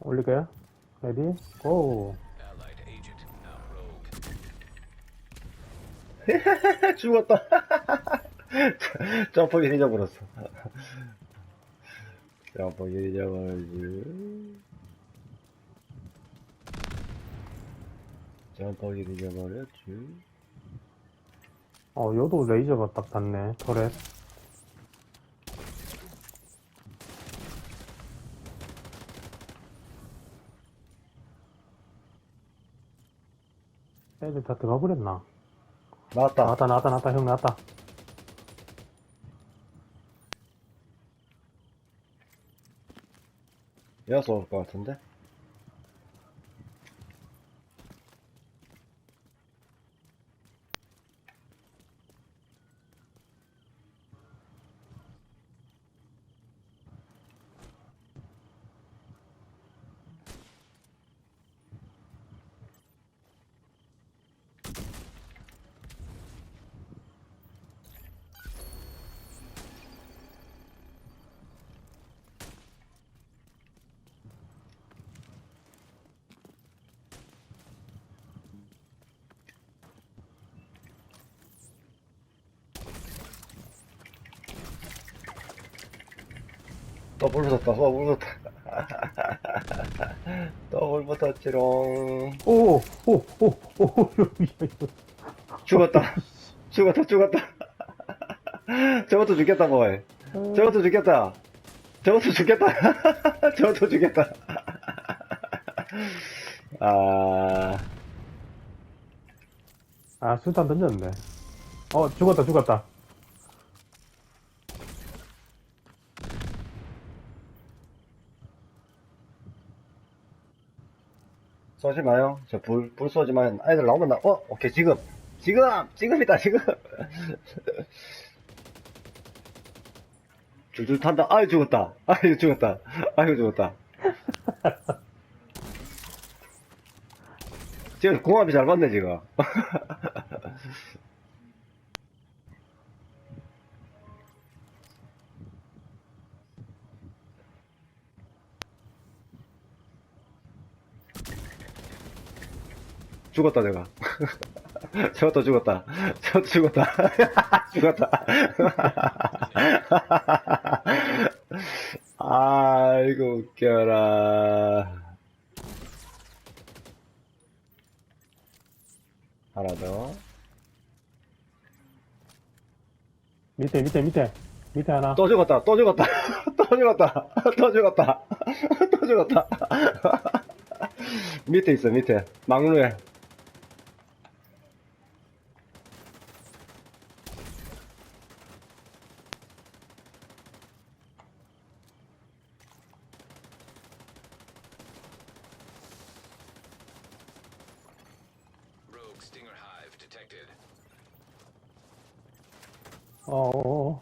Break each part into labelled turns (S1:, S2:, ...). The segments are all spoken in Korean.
S1: 올릴까요? 레디? 고!
S2: 죽었다. 점프기 잊어버렸어. 점프기 잊어버렸지. 점프기 잊어버렸지.
S1: 어, 요도 레이저가 딱 닿네, 터렛. 애들 다 들어가 버렸나?
S2: 나왔다.
S1: 나왔다, 나왔다, 나왔다, 형 나왔다.
S2: 여섯 올것 같은데? 더블 붙었다, 더블 붙었다. 더블 붙었지롱.
S1: 오! 오! 오! 오! 오! 이거.
S2: 죽었다. 죽었다, 죽었다. 저것도 죽겠다고 해. 저것도 죽겠다. 저것도 죽겠다. 저것도 죽겠다. 아,
S1: 아, 수탄 던졌는데. 어, 죽었다, 죽었다.
S2: 쏘지 마요. 저 불, 불 쏘지 마요. 아이들 나오면 나, 어, 오케이, 지금. 지금! 지금이다, 지금! 줄줄 탄다. 아유, 죽었다. 아유, 죽었다. 아유, 죽었다. 지금 공합이 잘 맞네, 지금. 죽었다, 내가. 저것도 죽었다. 저것도 죽었다. 죽었다. 아이고, 웃겨라. 하나 더.
S1: 밑에, 밑에, 밑에. 밑에 하나.
S2: 또 죽었다. 또 죽었다. 또 죽었다. 또 죽었다. 또 죽었다. 밑에 있어, 밑에. 막루에.
S3: Stinger Hive detected.
S1: 어, oh.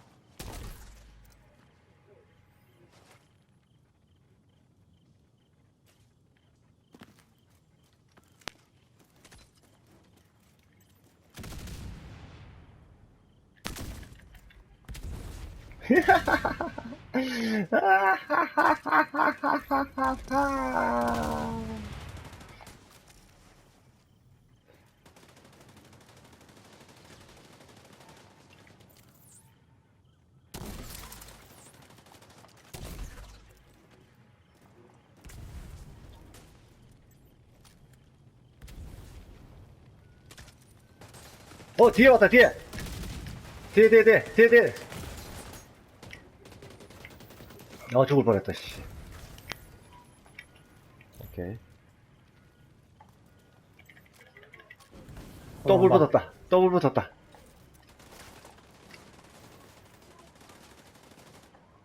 S1: 어,
S2: 뒤에 왔다, 뒤에! 뒤에, 뒤에, 뒤에, 뒤에, 뒤에! 어, 죽을 뻔했다, 씨. 오케이. 더블
S1: 막-
S2: 붙었다. 더블 붙었다.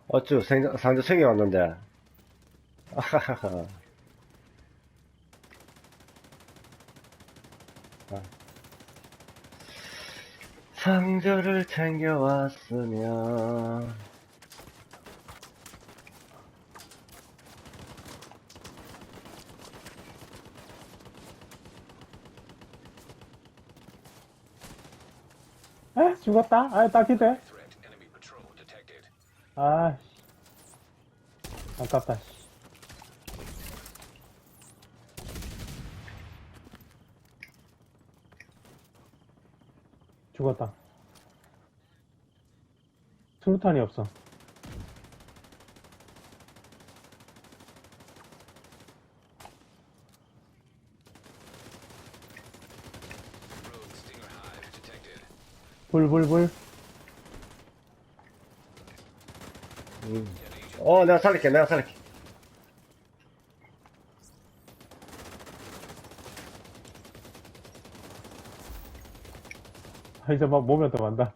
S2: 어쭈, 상, 상자 챙겨왔는데. 아하하하. 상자를 챙겨왔으면.
S1: 에? 죽었다? 아, 딱 기대.
S3: Threat enemy patrol detected.
S1: 아, 씨. 아깝다, 씨. 죽었다. 수류탄이 없어. 불, 불, 불.
S2: 음. 어, 내가 살릴게, 내가 살릴게.
S1: 아, 이제 막 몸에 들어간다.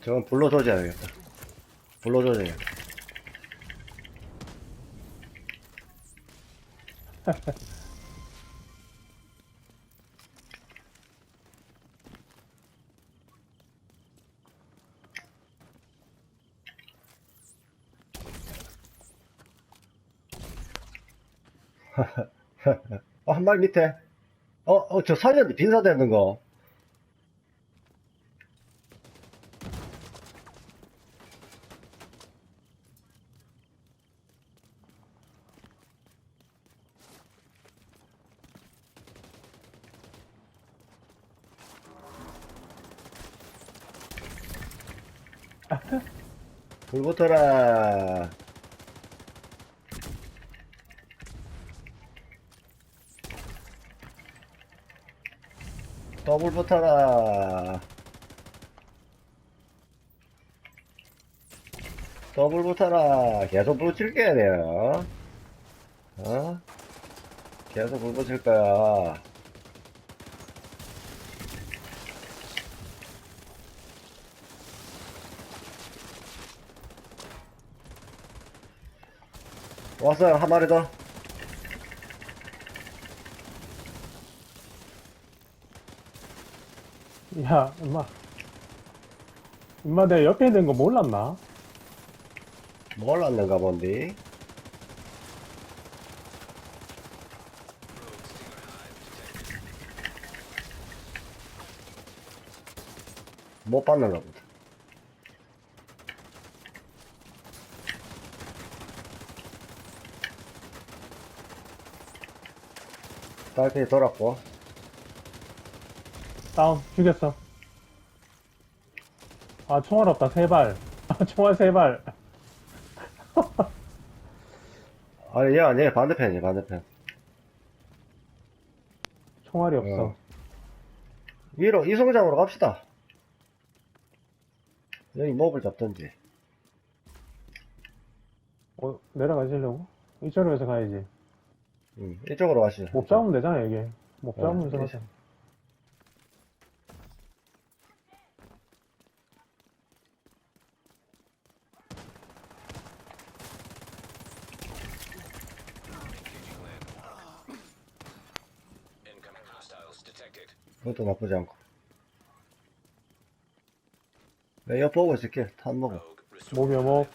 S2: 저건 불로 조져야겠다. 불로 조져야겠다. 어, 한 발 밑에. 어, 어, 저 살렸는데 빈사되는 거. 불 붙어라. 더블 붙어라. 더블 붙어라. 계속 불 붙일게, 내가. 어? 계속 불 붙일 거야. 왔어요, 한 마리 더.
S1: 야, 임마. 임마, 내가 옆에 있는 거 몰랐나?
S2: 몰랐는가 본디. 못 봤는가 보다. 딸피 돌았고.
S1: 다운, 죽였어. 아, 총알 없다, 세 발. 아, 총알 세 발.
S2: 아니, 얘 아니에요. 반대편이에요, 반대편.
S1: 총알이 없어.
S2: 어. 위로, 이송장으로 갑시다. 여기 몹을 잡던지.
S1: 어, 내려가시려고? 이쪽으로 해서 가야지.
S2: 음, 이쪽으로 가시죠.
S1: 못 잡으면 되잖아, 여기. 못
S2: 어,
S1: 잡으면서. 가자.
S2: 그것도 나쁘지 않고. 네, 옆 보고 있을게. 탄 먹어.
S3: Rogue Restore
S1: 몸이 어머.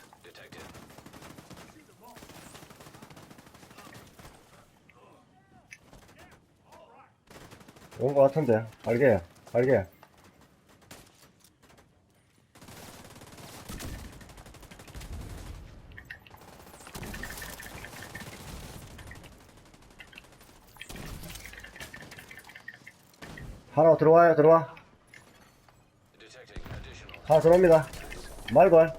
S2: 온 거 같은데. 알게, 알게. 들어와요, 들어와. 하나 들어옵니다. 말벌.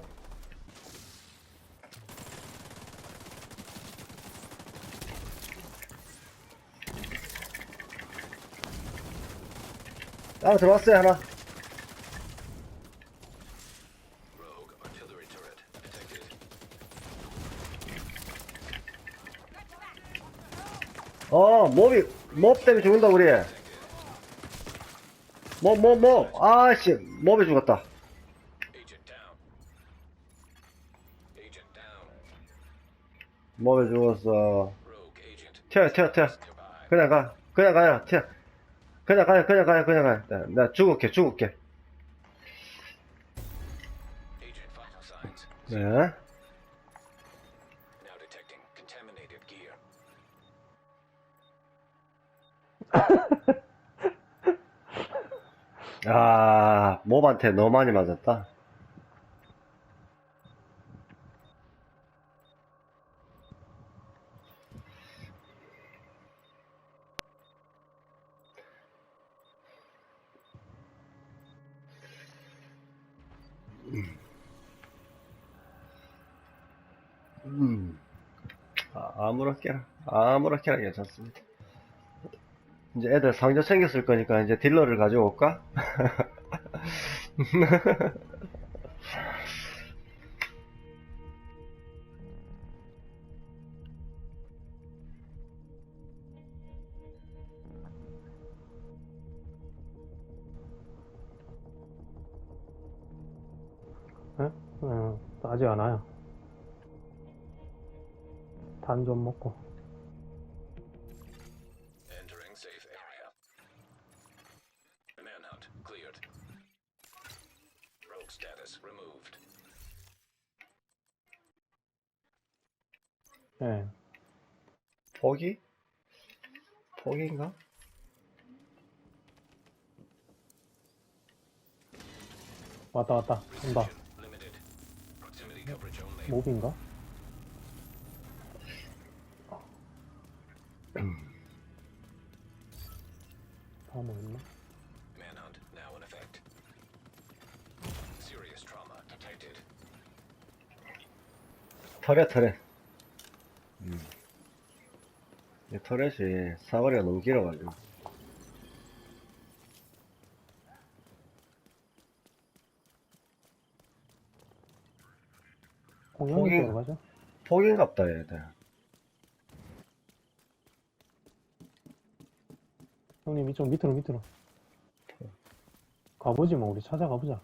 S2: 하나 들어왔어요, 하나. 어, 몹이, 몹 때문에 죽는다, 우리. 몹, 몹, 몹. 아씨, 몹이 죽었다. 몹이 죽었어. 튀어, 튀어, 튀어. 그냥 가. 그냥 가요, 튀어. 그냥 가요, 그냥 가요, 그냥 가요. 나, 나 죽을게, 죽을게. 네. 아, 몹한테 너무 많이 맞았다. 음. 음. 아, 아무렇게나, 아무렇게나 괜찮습니다. 이제 애들 상자 챙겼을 거니까 이제 딜러를 가져올까?
S1: 에? 어, 아직 안 와요. 단 좀 먹고. 예.
S2: 포기? 포기인가?
S1: 왔다, 왔다. 온다. 몹인가? 다뭐 있나?
S3: Manhunt now in effect. Serious trauma detected.
S2: 터렛, 터렛. 음. 이 터렛이 사거리가 너무 길어가지고.
S1: 공룡이
S2: 거기-
S1: 쪽으로 가죠?
S2: 포기인갑다, 얘들.
S1: 형님 이쪽 밑으로 밑으로 가보지 뭐 우리 찾아가보자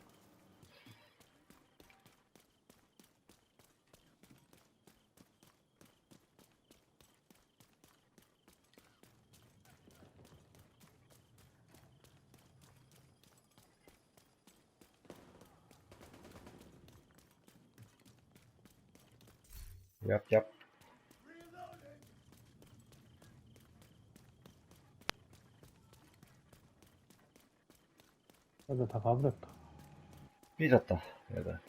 S2: 얍, 얍.
S1: 애들 다 가버렸다
S2: 삐졌다, 얘들.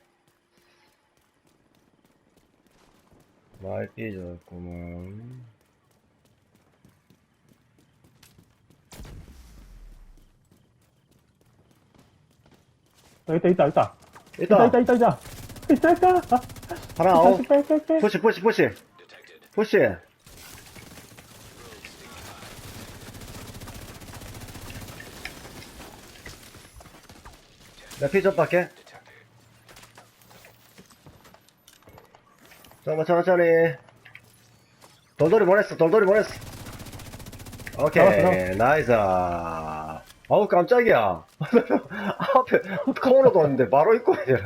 S2: 많이 삐졌구만.
S1: 어, 있다 있다 있다 있다
S2: 있다!
S1: 있다 있다 있다 있다 있다
S2: 하나.
S1: 다시 빼, 빼, 빼.
S2: 푸시, 푸시, 푸시. 푸시. 내 피좀 밖에.
S3: Detected.
S2: 잠깐만, 천천히. 돌돌이 보냈어, 돌돌이 보냈어. 오케이,
S1: 잡았어,
S2: 나이스. 아우, 깜짝이야. 앞에 코너도 왔는데 바로 입고 이제.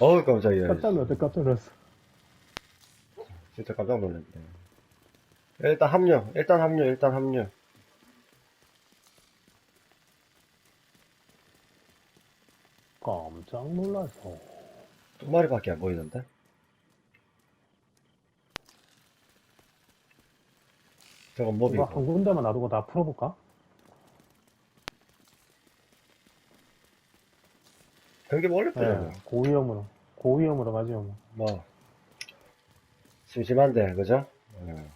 S2: 어우, 깜짝이야.
S1: 깜짝 놀랐어 깜짝 놀랐어
S2: 진짜 깜짝 놀랐네. 일단 합류, 일단 합류, 일단 합류.
S1: 깜짝 놀랐어
S2: 두 마리밖에 안 보이는데? 저건
S1: 이거
S2: 몹이고.
S1: 한 군데만 놔두고 다 풀어볼까?
S2: 경기 원래
S1: 네,
S2: 빼요.
S1: 고위험으로 고위험으로 가죠 뭐.
S2: 뭐. 심심한데, 그죠? 예.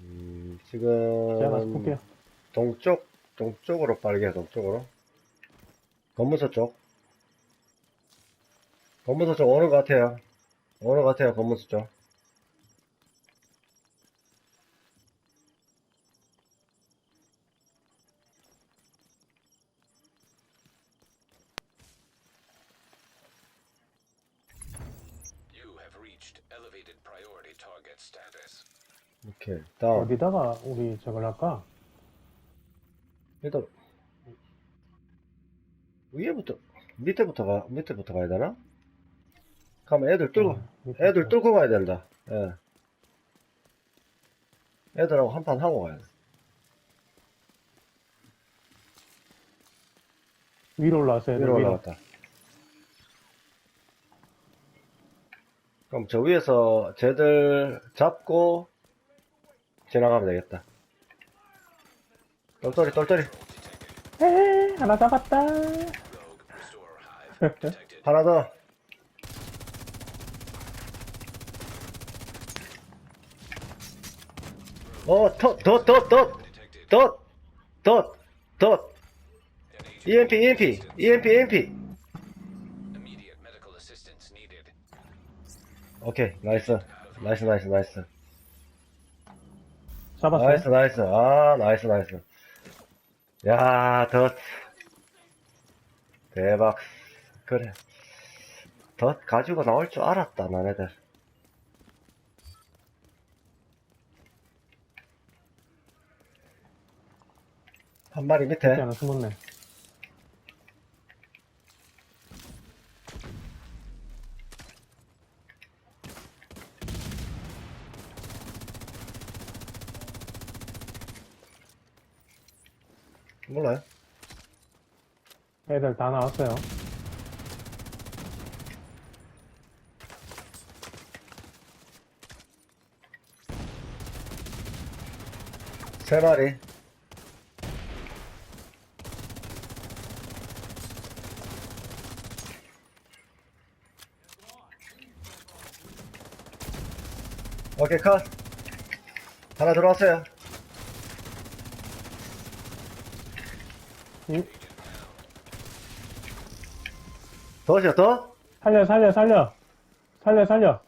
S2: 음,
S1: 제가 가서
S2: 지금,
S1: 볼게요
S2: 동쪽, 동쪽으로 빨개, 동쪽으로. 검문소 쪽. 검문소 쪽 오는 것 같아요. 오는 것 같아요, 검문소 쪽. 오케이. 다음.
S1: 어디다가 우리 저걸 할까?
S2: 일단 위에부터 밑에부터 가 밑에부터 가야 되나? 가면 애들 뚫고
S1: 어, 밑에
S2: 애들
S1: 거.
S2: 뚫고 가야 된다. 예. 애들하고 한 판 하고 가야 돼.
S1: 위로 올라왔어요
S2: 위로 올라갔다. 그럼 저 위에서 쟤들 잡고 지나가면 되겠다. 똘똘이 똘똘이
S1: 에이 하나 잡았다.
S2: 하나 더. 어, 덧, 덧, 덧, 덧. 덧, 덧, 덧. EMP, EMP, EMP, EMP. 오케이, 나이스. 나이스, 나이스, 나이스.
S1: 잡았어요?
S2: 나이스, 나이스. 아, 나이스, 나이스. 야, 덧. 대박. 그래. 덧 가지고 나올 줄 알았다, 너네들. 한 마리 밑에.
S1: 밑에 하나 숨었네.
S2: 몰라요.
S1: 애들 다 나왔어요.
S2: 세 마리. 오케이, 컷. 하나 들어왔어요.
S1: 이-
S2: 더죠, 더?
S1: 살려, 살려, 살려. 살려, 살려.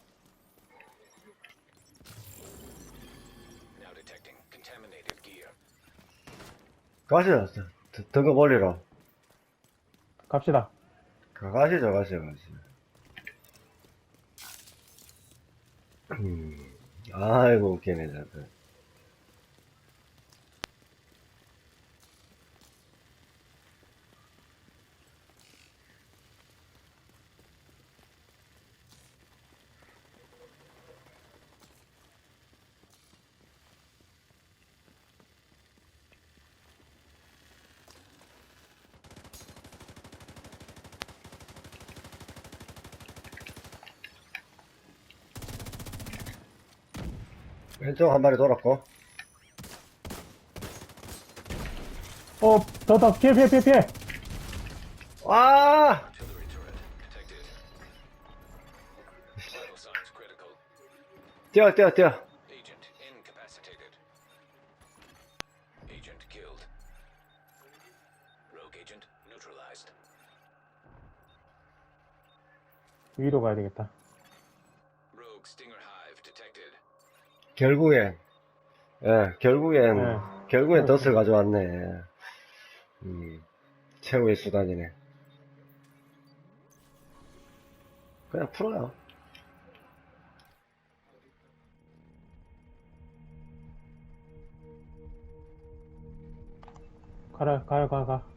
S3: Now detecting contaminated gear.
S2: 가시죠. 더- 등급 올리러.
S1: 갑시다.
S2: 가- 가시죠, 가시죠, 가시죠. 음, 아이고, 웃기네, 저들. 왼쪽 한 마리 돌았고.
S1: 어, 더, 더, 피해, 피해, 피해, 피해.
S2: 아!
S3: Critical.
S2: 뛰어, 뛰어, 뛰어.
S3: Agent incapacitated. Agent killed. Rogue agent neutralized.
S1: 위로 가야 되겠다.
S2: 결국엔, 예, 결국엔,
S1: 네.
S2: 결국엔 덫을 가져왔네. 음, 최후의 수단이네. 그냥 풀어요.
S1: 가라, 가요, 가, 가.